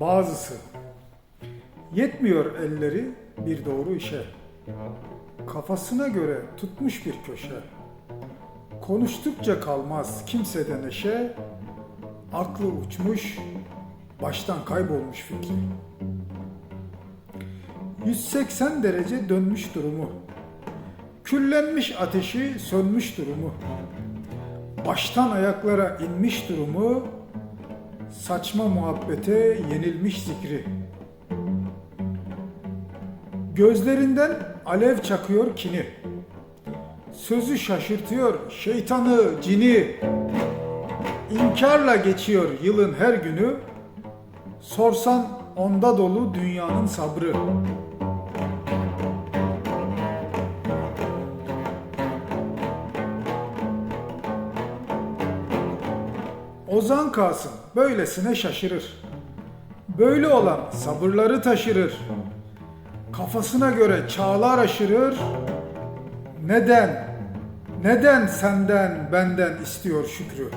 Bazısı yetmiyor elleri bir doğru işe. Kafasına göre tutmuş bir köşe. Konuştukça kalmaz kimsede neşe. Aklı uçmuş, baştan kaybolmuş fikri. 180 derece dönmüş durumu. Küllenmiş ateşi sönmüş durumu. Baştan ayaklara inmiş durumu. Saçma muhabbete yenilmiş zikri. Gözlerinden alev çakıyor kini. Sözü şaşırtıyor şeytanı, cini. İnkarla geçiyor yılın her günü. Sorsan onda dolu dünyanın sabrı. Ozan Kasım böylesine şaşırır. Böyle olan sabırları taşırır. Kafasına göre çağlar aşırır. Neden? Neden senden benden istiyor şükrü?